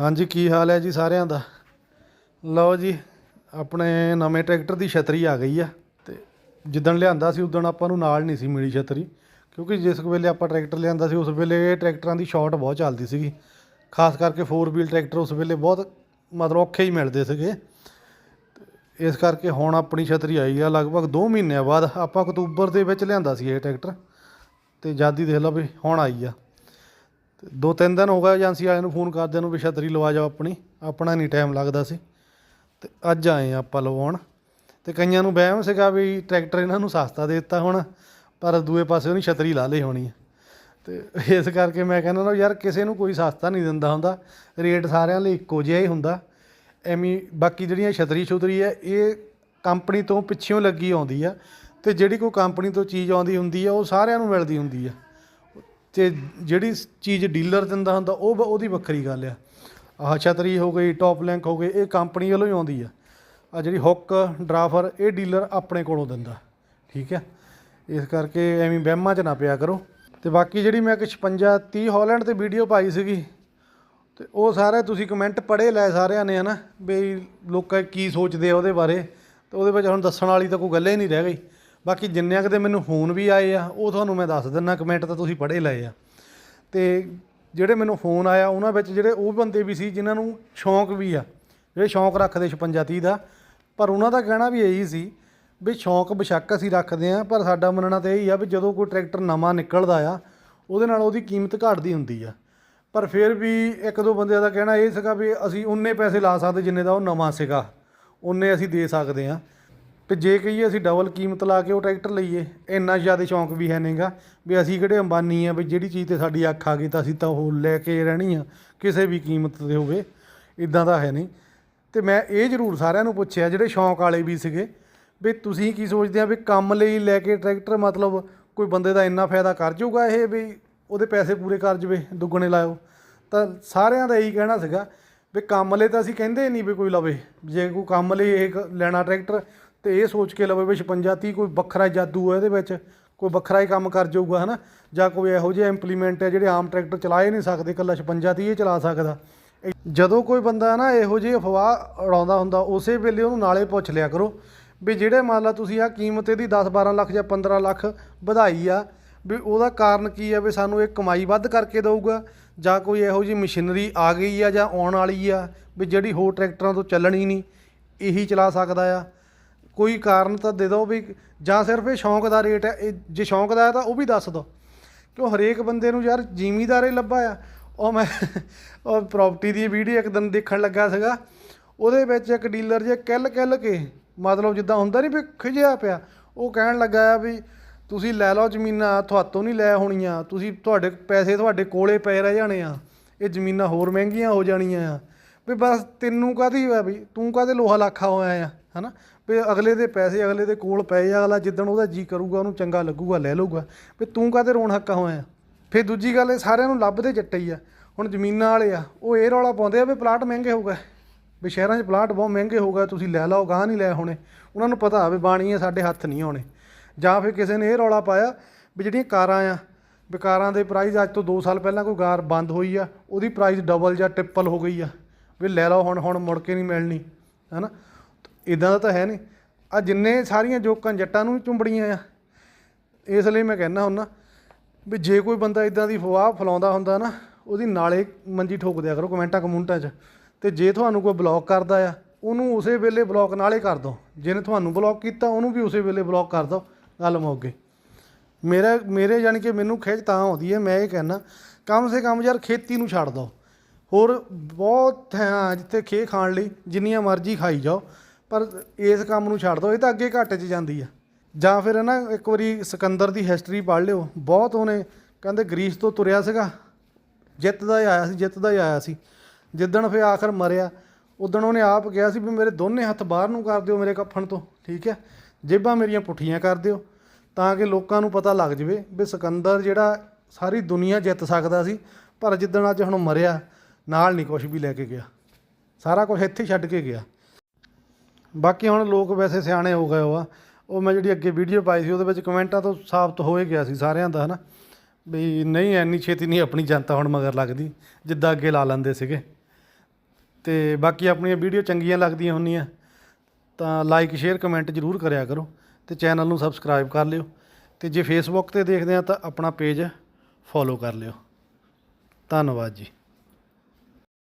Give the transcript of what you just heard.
ਹਾਂਜੀ, ਕੀ ਹਾਲ ਹੈ ਜੀ ਸਾਰਿਆਂ ਦਾ? ਲਓ ਜੀ, ਆਪਣੇ ਨਵੇਂ ਟਰੈਕਟਰ ਦੀ ਛਤਰੀ ਆ ਗਈ ਆ ਤੇ ਜਿੱਦਣ ਲਿਆਂਦਾ ਸੀ, ਉਦਣ ਆਪਾਂ ਨੂੰ ਨਾਲ ਨਹੀਂ ਸੀ ਮਿਲੀ ਛਤਰੀ। ਕਿਉਂਕਿ ਜਿਸ ਵੇਲੇ ਆਪਾਂ ਟਰੈਕਟਰ ਲਿਆਂਦਾ ਸੀ, ਉਸ ਵੇਲੇ ਟਰੈਕਟਰਾਂ ਦੀ ਸ਼ਾਰਟ ਬਹੁਤ ਚੱਲਦੀ ਸੀਗੀ। ਖਾਸ ਕਰਕੇ 4 ਵੀਲ ਟਰੈਕਟਰ ਉਸ ਵੇਲੇ ਬਹੁਤ ਮਤਲਬ ਔਖੇ ਹੀ ਮਿਲਦੇ ਸੀਗੇ। ਤੇ ਇਸ ਕਰਕੇ ਹੁਣ ਆਪਣੀ ਛਤਰੀ ਆਈ ਆ, ਲਗਭਗ 2 ਮਹੀਨਿਆਂ ਬਾਅਦ ਆਪਾਂ ਅਕਤੂਬਰ ਦੇ ਵਿੱਚ ਲਿਆਂਦਾ ਸੀ ਇਹ ਟਰੈਕਟਰ। ਤੇ ਜਾਦੀ ਦੇਖ ਲਓ ਵੀ ਹੁਣ ਆਈ ਆ। ਤੇ ਦੋ ਤਿੰਨ ਦਿਨ ਹੋ ਗਏ ਏਜੰਸੀ ਵਾਲਿਆਂ ਨੂੰ ਫੋਨ ਕਰਦਿਆਂ ਨੂੰ ਵੀ ਛਤਰੀ ਲਵਾ ਜਾਓ ਆਪਣੀ। ਆਪਣਾ ਨਹੀਂ ਟਾਈਮ ਲੱਗਦਾ ਸੀ। ਤੇ ਅੱਜ ਆਏ ਆ ਆਪਾਂ ਲਵਾਉਣ। ਤੇ ਕਈਆਂ ਨੂੰ ਵਹਿਮ ਸੀਗਾ ਵੀ ਟਰੈਕਟਰ ਇਹਨਾਂ ਨੂੰ ਸਸਤਾ ਦੇ ਦਿੱਤਾ ਹੁਣ, ਪਰ ਦੂਏ ਪਾਸੇ ਉਹਨੇ ਛਤਰੀ ਲਾ ਲਈ ਹੋਣੀ ਆ। ਤੇ ਇਸ ਕਰਕੇ ਮੈਂ ਕਹਿੰਦਾ ਨਾ ਯਾਰ ਕਿਸੇ ਨੂੰ ਕੋਈ ਸਸਤਾ ਨਹੀਂ ਦਿੰਦਾ ਹੁੰਦਾ। ਰੇਟ ਸਾਰਿਆਂ ਲਈ ਇੱਕੋ ਜਿਹਾ ਹੀ ਹੁੰਦਾ। ਐਵੇਂ ਬਾਕੀ ਜਿਹੜੀਆਂ ਛਤਰੀ ਛੁਤਰੀ ਹੈ ਇਹ ਕੰਪਨੀ ਤੋਂ ਪਿੱਛੇੋਂ ਲੱਗੀ ਆਉਂਦੀ ਆ। ਤੇ ਜਿਹੜੀ ਕੋਈ ਕੰਪਨੀ ਤੋਂ ਚੀਜ਼ ਆਉਂਦੀ ਹੁੰਦੀ ਆ, ਉਹ ਸਾਰਿਆਂ ਨੂੰ ਮਿਲਦੀ ਹੁੰਦੀ ਆ। ਤੇ ਜਿਹੜੀ ਚੀਜ਼ ਡੀਲਰ ਦਿੰਦਾ ਹੁੰਦਾ, ਉਹ ਬ- ਉਹਦੀ ਵੱਖਰੀ ਗੱਲ ਆ। ਆਹ ਛਤਰੀ ਹੋ ਗਈ, ਟੌਪ ਲਿੰਕ ਹੋ ਗਈ, ਇਹ ਕੰਪਨੀ ਵੱਲੋਂ ਹੀ ਆਉਂਦੀ ਆ। ਆ ਜਿਹੜੀ ਹੁੱਕ, ਡਰਾਫਰ, ਇਹ ਡੀਲਰ ਆਪਣੇ ਕੋਲੋਂ ਦਿੰਦਾ। ਠੀਕ ਹੈ ਇਸ ਕਰਕੇ ਐਵੇਂ ਵਹਿਮਾਂ 'ਚ ਨਾ ਪਿਆ ਕਰੋ। ਤੇ ਬਾਕੀ ਜਿਹੜੀ ਮੈਂ ਇੱਕ 56 30 ਹਾਲੈਂਡ ਤੇ ਵੀਡੀਓ ਪਾਈ ਸੀਗੀ, ਤੇ ਉਹ ਸਾਰੇ ਤੁਸੀਂ ਕਮੈਂਟ ਪੜ੍ਹੇ ਲੈ ਸਾਰਿਆਂ ਨੇ, ਹਨਾ? ਵੀ ਲੋਕਾਂ ਕੀ ਸੋਚਦੇ ਆ ਉਹਦੇ ਬਾਰੇ, ਤੇ ਉਹਦੇ ਵਿੱਚ ਹੁਣ ਦੱਸਣ ਵਾਲੀ ਤਾਂ ਕੋਈ ਗੱਲ ਹੀ ਨਹੀਂ ਰਹਿ ਗਈ। ਬਾਕੀ ਜਿੰਨਿਆਂ ਕਿਤੇ ਮੈਨੂੰ ਫੋਨ ਵੀ ਆਏ ਆ, ਉਹ ਤੁਹਾਨੂੰ ਮੈਂ ਦੱਸ ਦਿੰਦਾ ਕਮੈਂਟ ਤਾਂ ਤੁਸੀਂ ਪੜ੍ਹੇ ਲਏ ਆ। ਤੇ ਜਿਹੜੇ ਮੈਨੂੰ ਫੋਨ ਆਇਆ, ਉਹਨਾਂ ਵਿੱਚ ਜਿਹੜੇ ਉਹ ਬੰਦੇ ਵੀ ਸੀ, ਜਿਨ੍ਹਾਂ ਨੂੰ ਸ਼ੌਂਕ ਵੀ ਆ। ਜਿਹੜੇ ਸ਼ੌਂਕ ਰੱਖਦੇ 56 30 ਦਾ, ਪਰ ਉਹਨਾਂ ਦਾ ਕਹਿਣਾ ਵੀ ਇਹੀ ਸੀ ਵੀ ਸ਼ੌਂਕ ਬੇਸ਼ੱਕ ਅਸੀਂ ਰੱਖਦੇ ਆ, ਪਰ ਸਾਡਾ ਮੰਨਣਾ ਤਾਂ ਇਹੀ ਆ ਵੀ ਜਦੋਂ ਕੋਈ ਟਰੈਕਟਰ ਨਵਾਂ ਨਿਕਲਦਾ ਆ, ਉਹਦੇ ਨਾਲ ਉਹਦੀ ਕੀਮਤ ਘਟਦੀ ਹੁੰਦੀ ਆ। ਪਰ ਫਿਰ ਵੀ ਇੱਕ ਦੋ ਬੰਦਿਆਂ ਦਾ ਕਹਿਣਾ ਇਹ ਸੀਗਾ ਵੀ ਅਸੀਂ ਉਨੇ ਪੈਸੇ ਲਾ ਸਕਦੇ ਜਿੰਨੇ ਦਾ ਉਹ ਨਵਾਂ ਸੀਗਾ, ਉਨੇ ਅਸੀਂ ਦੇ ਸਕਦੇ ਆ। ਤੇ ਜੇ ਕਹੀਏ ਅਸੀਂ ਡਬਲ ਕੀਮਤ ਲਾ ਕੇ ਉਹ ਟਰੈਕਟਰ ਲਈਏ, ਇੰਨਾ ਜ਼ਿਆਦਾ ਸ਼ੌਂਕ ਵੀ ਹੈ ਨਹੀਂਗਾ ਵੀ ਅਸੀਂ ਕਿਹੜੇ ਅੰਬਾਨੀ ਆ ਵੀ ਜਿਹੜੀ ਚੀਜ਼ ਤੇ ਸਾਡੀ ਅੱਖ ਆ ਗਈ ਤਾਂ ਅਸੀਂ ਤਾਂ ਉਹ ਲੈ ਕੇ ਰਹਿਣੀ ਆ, ਕਿਸੇ ਵੀ ਕੀਮਤ ਤੇ ਹੋਵੇ ਇਦਾਂ ਦਾ ਹੈ ਨਹੀਂ। ਤੇ ਮੈਂ ਇਹ ਜ਼ਰੂਰ ਸਾਰਿਆਂ ਨੂੰ ਪੁੱਛਿਆ, ਜਿਹੜੇ ਸ਼ੌਂਕ ਵਾਲੇ ਵੀ ਸੀਗੇ, ਵੀ ਤੁਸੀਂ ਕੀ ਸੋਚਦੇ ਆ ਵੀ ਕੰਮ ਲਈ ਲੈ ਕੇ ਟਰੈਕਟਰ ਮਤਲਬ ਕੋਈ ਬੰਦੇ ਦਾ ਇੰਨਾ ਫਾਇਦਾ ਕਰ ਜਾਊਗਾ ਇਹ ਵੀ ਉਹਦੇ ਪੈਸੇ ਪੂਰੇ ਕਰ ਜਵੇ, ਦੁੱਗਣੇ ਲਾਇਓ। ਤਾਂ ਸਾਰਿਆਂ ਦਾ ਇਹੀ ਕਹਿਣਾ ਸੀਗਾ ਵੀ ਕੰਮ ਲਈ ਤਾਂ ਅਸੀਂ ਕਹਿੰਦੇ ਨਹੀਂ ਵੀ ਕੋਈ ਲਵੇ, ਜੇ ਕੋਈ ਕੰਮ ਲਈ ਇਹ ਕ- ਲੈਣਾ ਟਰੈਕਟਰ ਤੇ ਇਹ ਸੋਚ ਕੇ ਲਵੇ ਵੀ 56 30 ਕੋਈ ਵੱਖਰਾ ਜਾਦੂ ਹੈ ਇਹਦੇ ਵਿੱਚ, ਕੋਈ ਵੱਖਰਾ ਹੀ ਕੰਮ ਕਰ ਜਾਊਗਾ, ਹਨਾ? ਜਾਂ ਕੋਈ ਇਹੋ ਜਿਹੇ ਇੰਪਲੀਮੈਂਟ ਹੈ ਜਿਹੜੇ ਆਮ ਟਰੈਕਟਰ ਚਲਾ ਹੀ ਨਹੀਂ ਸਕਦੇ, ਇਕੱਲਾ 56 30 ਇਹ ਚਲਾ ਸਕਦਾ। ਜਦੋਂ ਕੋਈ ਬੰਦਾ ਨਾ ਇਹੋ ਜਿਹੀ ਅਫਵਾਹ ਉਡਾਉਂਦਾ ਹੁੰਦਾ, ਉਸੇ ਵੇਲੇ ਉਹਨੂੰ ਨਾਲੇ ਪੁੱਛ ਲਿਆ ਕਰੋ ਵੀ ਜਿਹੜੇ ਮੰਨ ਲਾ ਤੁਸੀਂ ਆ ਕੀਮਤ ਇਹਦੀ 10 12 ਲੱਖ ਜਾਂ 15 ਲੱਖ ਵਧਾਈ ਆ, ਵੀ ਉਹਦਾ ਕਾਰਨ ਕੀ ਆ ਵੀ ਸਾਨੂੰ ਇਹ ਕਮਾਈ ਵੱਧ ਕਰਕੇ ਦਊਗਾ? ਜਾਂ ਕੋਈ ਇਹੋ ਜਿਹੀ ਮਸ਼ੀਨਰੀ ਆ ਗਈ ਆ ਜਾਂ ਆਉਣ ਵਾਲੀ ਆ, ਵੀ ਜਿਹੜੀ ਹੋਰ ਟਰੈਕਟਰਾਂ ਤੋਂ ਚੱਲਣੀ ਨਹੀਂ, ਇਹੀ ਚਲਾ ਸਕਦਾ ਆ? ਕੋਈ ਕਾਰਨ ਤਾਂ ਦੇ ਦਿਓ ਵੀ ਜਾਂ ਸਿਰਫ ਇਹ ਸ਼ੌਂਕ ਦਾ ਰੇਟ ਹੈ, ਇਹ ਜੇ ਸ਼ੌਂਕ ਦਾ ਹੈ ਤਾਂ ਉਹ ਵੀ ਦੱਸ ਦਿਓ। ਕਿਉਂ ਹਰੇਕ ਬੰਦੇ ਨੂੰ ਯਾਰ ਜ਼ਿਮੀਦਾਰ ਹੀ ਲੱਭਾ ਆ। ਉਹ ਮੈਂ, ਉਹ ਪ੍ਰਾਪਰਟੀ ਦੀ ਵੀਡੀਓ ਇੱਕ ਦਿਨ ਦੇਖਣ ਲੱਗਾ ਸੀਗਾ। ਉਹਦੇ ਵਿੱਚ ਇੱਕ ਡੀਲਰ ਜੇ ਕਿੱਲ ਕਿੱਲ ਕੇ, ਮਤਲਬ ਜਿੱਦਾਂ ਹੁੰਦਾ ਨਹੀਂ ਵੀ ਖਿਜਿਆ ਪਿਆ, ਉਹ ਕਹਿਣ ਲੱਗਾ ਆ ਵੀ ਤੁਸੀਂ ਲੈ ਲਓ ਜ਼ਮੀਨਾਂ, ਤੁਹਾਤੋਂ ਨਹੀਂ ਲੈ ਹੋਣੀਆਂ, ਤੁਸੀਂ ਤੁਹਾਡੇ ਪੈਸੇ ਤੁਹਾਡੇ ਕੋਲੇ ਪਏ ਰਹਿ ਜਾਣੇ ਆ। ਇਹ ਜ਼ਮੀਨਾਂ ਹੋਰ ਮਹਿੰਗੀਆਂ ਹੋ ਜਾਣੀਆਂ ਆ। ਵੀ ਬਸ ਤੈਨੂੰ ਕਾਹਦੀ ਹੋਇਆ ਵੀ, ਤੂੰ ਕਾਹਦੇ ਲੋਹਾ ਲਾਖਾ ਹੋਇਆ ਆ, ਹਨਾ? ਵੀ ਅਗਲੇ ਦੇ ਪੈਸੇ ਅਗਲੇ ਦੇ ਕੋਲ ਪਏ ਆ, ਅਗਲਾ ਜਿੱਦਣ ਉਹਦਾ ਜੀ ਕਰੂਗਾ, ਉਹਨੂੰ ਚੰਗਾ ਲੱਗੂਗਾ, ਲੈ ਲਊਗਾ। ਵੀ ਤੂੰ ਕਾਹਦੇ ਰੋਣ ਹੱਕਾ ਹੋਇਆ? ਫਿਰ ਦੂਜੀ ਗੱਲ ਇਹ ਸਾਰਿਆਂ ਨੂੰ ਲੱਭਦੇ ਜੱਟੇ ਹੀ ਆ। ਹੁਣ ਜ਼ਮੀਨਾਂ ਵਾਲੇ ਆ, ਉਹ ਇਹ ਰੌਲਾ ਪਾਉਂਦੇ ਆ ਵੀ ਪਲਾਟ ਮਹਿੰਗੇ ਹੋ ਗਏ। ਵੀ ਸ਼ਹਿਰਾਂ 'ਚ ਪਲਾਟ ਬਹੁਤ ਮਹਿੰਗੇ ਹੋ ਗਏ, ਤੁਸੀਂ ਲੈ ਲਓ, ਗਾਹ ਨਹੀਂ ਲੈ ਹੋਣੇ। ਉਹਨਾਂ ਨੂੰ ਪਤਾ ਵੀ ਬਾਣੀਆਂ ਸਾਡੇ ਹੱਥ ਨਹੀਂ ਆਉਣੇ। ਜਾਂ ਫਿਰ ਕਿਸੇ ਨੇ ਇਹ ਰੌਲਾ ਪਾਇਆ ਵੀ ਜਿਹੜੀਆਂ ਕਾਰਾਂ ਆ, ਵੀ ਕਾਰਾਂ ਦੇ ਪ੍ਰਾਈਜ਼ ਅੱਜ ਤੋਂ 2 ਸਾਲ ਪਹਿਲਾਂ ਕੋਈ ਕਾਰ ਬੰਦ ਹੋਈ ਆ, ਉਹਦੀ ਪ੍ਰਾਈਜ਼ ਡਬਲ ਜਾਂ ਟ੍ਰਿਪਲ ਹੋ ਗਈ ਆ। ਵੀ ਲੈ ਲਓ, ਹੁਣ ਹੁਣ ਮੁੜ ਕੇ ਨਹੀਂ ਮਿਲਣੀ, ਹੈਨਾ? ਇਦਾਂ ਦਾ ਤਾਂ ਹੈ ਨਹੀਂ। ਆ ਜਿੰਨੇ ਸਾਰੀਆਂ ਜੋਕਾਂ ਜੱਟਾਂ ਨੂੰ ਚੁੰਬੜੀਆਂ ਆ। ਇਸ ਲਈ ਮੈਂ ਕਹਿੰਦਾ ਹੁੰਦਾ ਵੀ ਜੇ ਕੋਈ ਬੰਦਾ ਇਦਾਂ ਦੀ ਫਵਾਹ ਫਲਾਉਂਦਾ ਹੁੰਦਾ ਨਾ, ਉਹਦੀ ਨਾਲੇ ਮੰਜੀ ਠੋਕ ਦਿਆ ਕਰੋ ਕਮੈਂਟਾਂ ਕਮੂੰਟਾਂ 'ਚ। ਤੇ ਜੇ ਤੁਹਾਨੂੰ ਕੋਈ ਬਲੌਕ ਕਰਦਾ ਆ, ਉਹਨੂੰ ਉਸੇ ਵੇਲੇ ਬਲੌਕ ਨਾਲੇ ਕਰ ਦਿਓ ਜਿਹਨੇ ਤੁਹਾਨੂੰ ਬਲੌਕ ਕੀਤਾ, ਉਹਨੂੰ ਵੀ ਉਸੇ ਵੇਲੇ ਬਲੌਕ ਕਰ ਦਿਓ ਗੱਲ ਮੁੱਕ ਗਈ। ਮੇਰਾ, ਮੇਰੇ ਜਾਣੀ ਕਿ ਮੈਨੂੰ ਖਿੱਚ ਤਾਂ ਆਉਂਦੀ ਹੈ, ਮੈਂ ਇਹ ਕਹਿਣਾ ਕਮ ਸੇ ਕਮ ਯਾਰ ਖੇਤੀ ਨੂੰ ਛੱਡ ਦਿਓ ਹੋਰ ਬਹੁਤ ਥਾਂ ਜਿੱਥੇ ਖੇ ਖਾਣ ਲਈ ਜਿੰਨੀਆਂ ਮਰਜ਼ੀ ਖਾਈ ਜਾਓ। ਪਰ ਇਸ ਕੰਮ ਨੂੰ ਛੱਡ ਦਿਓ ਇਹ ਤਾਂ ਅੱਗੇ ਘਾਟੇ 'ਚ ਜਾਂਦੀ ਆ। ਜਾਂ ਫਿਰ ਨਾ ਇੱਕ ਵਾਰੀ ਸਿਕੰਦਰ ਦੀ ਹਿਸਟਰੀ ਪੜ੍ਹ ਲਿਓ। ਬਹੁਤ ਉਹਨੇ ਕਹਿੰਦੇ ਗ੍ਰੀਸ ਤੋਂ ਤੁਰਿਆ ਸੀਗਾ। ਜਿੱਤਦਾ ਹੀ ਆਇਆ ਸੀ ਜਿੱਤਦਾ ਹੀ ਆਇਆ ਸੀ। ਜਿੱਦਣ ਫਿਰ ਆਖਰ ਮਰਿਆ ਉਦਣ ਉਹਨੇ ਆਪ ਕਿਹਾ ਸੀ ਵੀ ਮੇਰੇ ਦੋਨੇ ਹੱਥ ਬਾਹਰ ਨੂੰ ਕਰ ਦਿਓ ਮੇਰੇ ਕੱਫਣ ਤੋਂ, ਠੀਕ ਹੈ? ਜੇਬਾਂ ਮੇਰੀਆਂ ਪੁੱਠੀਆਂ ਕਰ ਦਿਓ, ਤਾਂ ਕਿ ਲੋਕਾਂ ਨੂੰ ਪਤਾ ਲੱਗ ਜਵੇ ਵੀ ਸਿਕੰਦਰ ਜਿਹੜਾ ਸਾਰੀ ਦੁਨੀਆ ਜਿੱਤ ਸਕਦਾ ਸੀ, ਪਰ ਜਿੱਦਣ ਅੱਜ ਹੁਣ ਮਰਿਆ, ਨਾਲ ਨਹੀਂ ਕੁਝ ਵੀ ਲੈ ਕੇ ਗਿਆ। ਸਾਰਾ ਕੁਝ ਇੱਥੇ ਛੱਡ ਕੇ ਗਿਆ। ਬਾਕੀ ਹੁਣ ਲੋਕ ਵੈਸੇ ਸਿਆਣੇ ਹੋ ਗਏ ਹੋ ਆ ਉਹ ਮੈਂ ਜਿਹੜੀ ਅੱਗੇ ਵੀਡੀਓ ਪਾਈ ਸੀ, ਉਹਦੇ ਵਿੱਚ ਕਮੈਂਟਾਂ ਤੋਂ ਸਾਫ਼ਤ ਹੋ ਹੀ ਗਿਆ ਸੀ ਸਾਰਿਆਂ ਦਾ, ਹਨਾ? ਵੀ ਨਹੀਂ ਐਨੀ ਛੇਤੀ ਨਹੀਂ ਆਪਣੀ ਜਨਤਾ ਹੁਣ ਮਗਰ ਲੱਗਦੀ, ਜਿੱਦਾਂ ਅੱਗੇ ਲਾ ਲੈਂਦੇ ਸੀਗੇ। ਤੇ ਬਾਕੀ ਆਪਣੀਆਂ ਵੀਡੀਓ ਚੰਗੀਆਂ ਲੱਗਦੀਆਂ ਹੁੰਦੀਆਂ, ਤਾਂ ਲਾਈਕ ਸ਼ੇਅਰ ਕਮੈਂਟ ਜ਼ਰੂਰ ਕਰਿਆ ਕਰੋ ਤੇ ਚੈਨਲ ਨੂੰ ਸਬਸਕ੍ਰਾਈਬ ਕਰ ਲਿਓ। ਤੇ ਜੇ ਫੇਸਬੁੱਕ ਤੇ ਦੇਖਦੇ ਆ ਤਾਂ ਆਪਣਾ ਪੇਜ ਫੋਲੋ ਕਰ ਲਿਓ। ਧੰਨਵਾਦ ਜੀ।